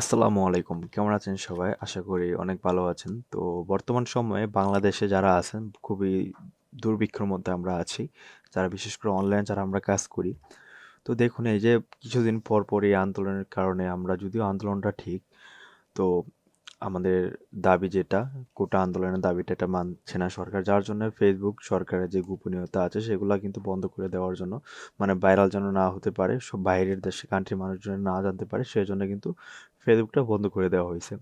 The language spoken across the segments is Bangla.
আসসালামু আলাইকুম। কেমন আছেন সবাই? আশা করি অনেক ভালো আছেন। তো বর্তমান সময়ে বাংলাদেশে যারা আছেন খুবই দুর্ভিক্ষের মধ্যে আমরা আছি। যারা বিশেষ করে অনলাইন যারা আমরা কাজ করি। তো দেখুন এই যে কিছুদিন পর, পর এই আন্দোলনের কারণে আমরা যদিও আন্দোলনটা ঠিক, তো আমাদের দাবি যেটা কোটা আন্দোলনের দাবিটা এটা মানছে না সরকার। যার জন্য ফেসবুক সরকারের যে গোপনীয়তা আছে সেগুলা কিন্তু বন্ধ করে দেওয়ার জন্য মানে ভাইরাল যেন না হতে পারে, সব বাইরের দেশে কান্ট্রির মানুষজন না জানতে পারে সেই জন্য কিন্তু ফেসবুকটা বন্ধ করে দেওয়া হয়েছে।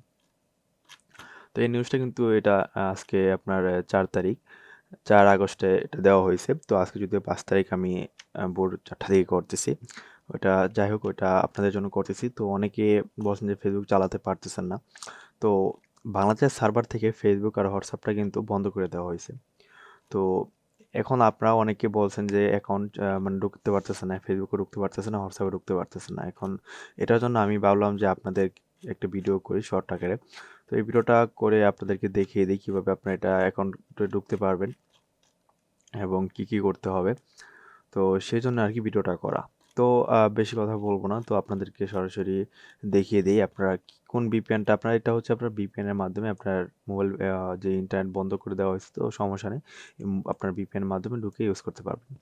তো এই নিউজটা কিন্তু এটা আজকে আপনার চার তারিখ, চার আগস্টে এটা দেওয়া হয়েছে। তো আজকে যদিও পাঁচ তারিখ আমি ভোর ৪টা থেকে করতেছি। ওটা যাই হোক ওটা আপনাদের জন্য করতেছি। তো অনেকে বলছেন যে ফেসবুক চালাতে পারতেছেন না। তো বাংলাদেশের সার্ভার থেকে ফেসবুক আর হোয়াটসঅ্যাপটা কিন্তু বন্ধ করে দেওয়া হয়েছে। তো এখন আপনারা অনেকে বলছেন যে অ্যাকাউন্ট মানে ঢুকতে পারতেছে না, ফেসবুকে ঢুকতে পারতেছে না, হোয়াটসঅ্যাপে ঢুকতে পারতেছে না। এখন এটার জন্য আমি ভাবলাম যে আপনাদের একটা ভিডিও করি শর্ট আকারে। তো এই ভিডিওটা করে আপনাদেরকে দেখিয়ে দিই কীভাবে আপনারা এটা অ্যাকাউন্টে ঢুকতে পারবেন এবং কি, কি করতে হবে। তো সেই জন্য আর কি ভিডিওটা করা। তো বেশি কথা বলব না। তো আপনাদেরকে সরাসরি দেখিয়ে দিই আপনারা কোন ভিপিএনটা আপনার এটা হচ্ছে আপনার ভিপিএন এর মাধ্যমে আপনার মোবাইল যে ইন্টারনেট বন্ধ করে দেওয়া হয়েছে তো সমস্যা নেই। আপনার ভিপিএন এর মাধ্যমে ঢুকে ইউজ করতে পারবেন।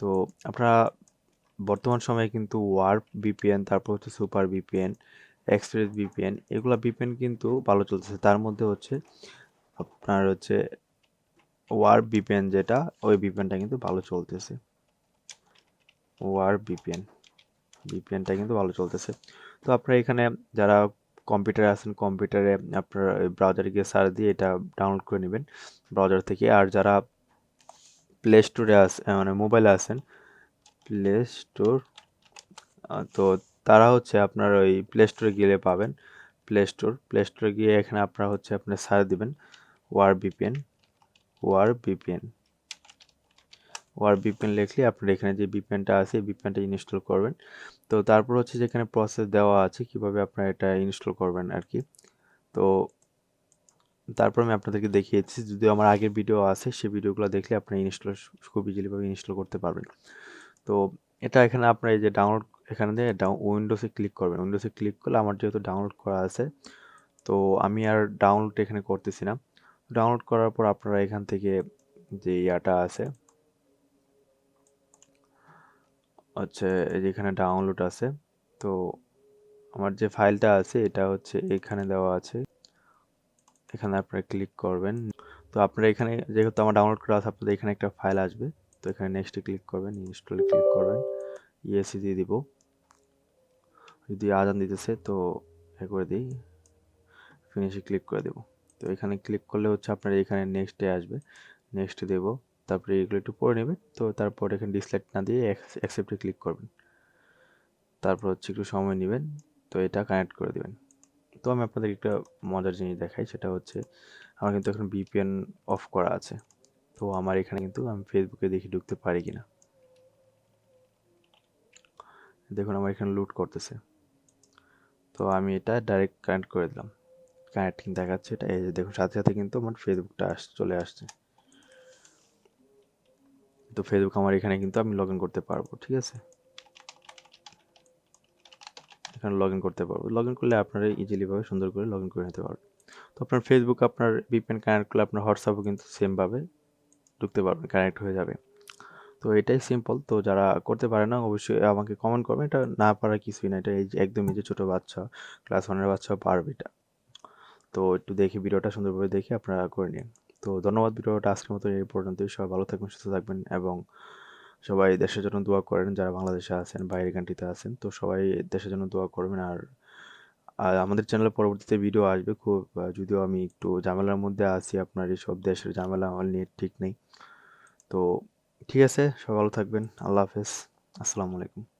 তো আপনারা বর্তমান সময়ে কিন্তু ওয়ার্প ভিপিএন তারপর হচ্ছে সুপার ভিপিএন, এক্সপ্রেস বিপিএন এগুলো ভিপিএন কিন্তু ভালো চলতেছে। তার মধ্যে হচ্ছে আপনার হচ্ছে ওয়ার্প ভিপিএন যেটা ওই ভিপিএনটা কিন্তু ভালো চলতেছে। ওয়ার বিপিএন বিপিএনটা কিন্তু ভালো চলতেছে। তো আপনারা এখানে যারা কম্পিউটারে আছেন কম্পিউটারে আপনার ব্রাউজারে গিয়ে সার্চ দিয়ে এটা ডাউনলোড করে নেবেন ব্রাউজার থেকে। আর যারা প্লে স্টোরে আস মানে মোবাইলে আছেন প্লে স্টোর তো তারা হচ্ছে আপনার ওই প্লে স্টোরে গেলে পাবেন। প্লে স্টোর প্লে স্টোরে গিয়ে এখানে আপনারা হচ্ছে আপনি সার্চ দিবেন। War VPN war VPN war VPN লিখলে আপনার এখানে যে বিপেনটা আছে, এই বিপিএনটা ইনস্টল করবেন। তো তারপর হচ্ছে যেখানে প্রসেস দেওয়া আছে কীভাবে আপনারা এটা ইনস্টল করবেন আর কি তো তারপর আমি আপনাদেরকে দেখিয়েছি যদি আমার আগের ভিডিও আছে সেই ভিডিওগুলো দেখলে আপনি ইনস্টল খুব ইজিলিভাবে ইনস্টল করতে পারবেন। তো এটা এখানে আপনার এই যে ডাউনলোড এখানে দিয়ে উইন্ডোসে ক্লিক করবেন। উইন্ডোসে ক্লিক করলে আমার যেহেতু ডাউনলোড করা আছে, তো আমি আর ডাউনলোড এখানে করতেছি না। ডাউনলোড করার পর আপনারা এখান থেকে যে ইয়াটা আছে হচ্ছে যেখানে ডাউনলোড আছে, তো আমার যে ফাইলটা আছে এটা হচ্ছে এখানে দেওয়া আছে। এখানে আপনারা ক্লিক করবেন। তো আপনারা এখানে যেহেতু আমার ডাউনলোড করা আছে, আপনাদের এখানে একটা ফাইল আসবে, তো এখানে নেক্সটে ক্লিক করবেন ইনস্টলে ক্লিক করবেন ইএসি দিয়ে দিব। যদি আজান দিতেছে, তো এ করে দিই ফিনিশে ক্লিক করে দেব। তো এখানে ক্লিক করলে হচ্ছে আপনার এখানে নেক্সটে আসবে নেক্সটে দেব। তারপরে এগুলো একটু পড়ে নেবেন। তো তারপর এখানে ডিসলাইট না দিয়ে অ্যাকসেপ্টে ক্লিক করবেন। তারপর হচ্ছে একটু সময় নেবেন, তো এটা কানেক্ট করে দেবেন। তো আমি আপনাদের একটা মজার জিনিস দেখাই, সেটা হচ্ছে আমার কিন্তু এখন বিপিএন অফ করা আছে। তো আমার এখানে কিন্তু আমি ফেসবুকে দেখি ঢুকতে পারি কিনা। দেখুন, আমার এখানে লুট করতেছে। তো আমি এটা ডাইরেক্ট কানেক্ট করে দিলাম। কানেক্টিং দেখাচ্ছে, এটা এই যে দেখুন, সাথে সাথে কিন্তু আমার ফেসবুকটা আস, চলে আসছে। তো ফেসবুক আমার এখানে কিন্তু আমি লগ করতে পারব, ঠিক আছে? এখানে লগ করতে পারব। লগ করলে আপনারা ইজিলিভাবে সুন্দর করে লগ করে নিতে পারবেন। তো আপনার ফেসবুক আপনার ভিপিএন কানেক্ট করলে আপনার হোয়াটসঅ্যাপও কিন্তু সেমভাবে ঢুকতে পারবেন কানেক্ট হয়ে যাবে। তো এটাই সিম্পল তো যারা করতে পারে না, অবশ্যই আমাকে কমেন্ট করবেন। এটা না পারা কিছুই না। এটা এই একদম যে ছোটো বাচ্চা ক্লাস ওয়ানের বাচ্চা পারবে এটা। তো একটু দেখি ভিডিওটা সুন্দরভাবে দেখে আপনারা করে নিন। তো ধন্যবাদ ভিডিওটা আজকের মতো এই পর্যন্তই। সবাই ভালো থাকবেন, সুস্থ থাকবেন এবং সবাই দেশের জন্য দোয়া করেন যারা বাংলাদেশে আছেন বাইরে কান্ট্রিতে আছেন। তো সবাই দেশের জন্য দোয়া করবেন আর আর আমাদের চ্যানেলে পরবর্তীতে ভিডিও আসবে। খুব যদিও আমি একটু ঝামেলার মধ্যে আছি, আপনার সব দেশের ঝামেলা আমার নিয়ে ঠিক নেই। তো ঠিক আছে, সবাই ভালো থাকবেন। আল্লাহ হাফেজ। আসসালামু আলাইকুম।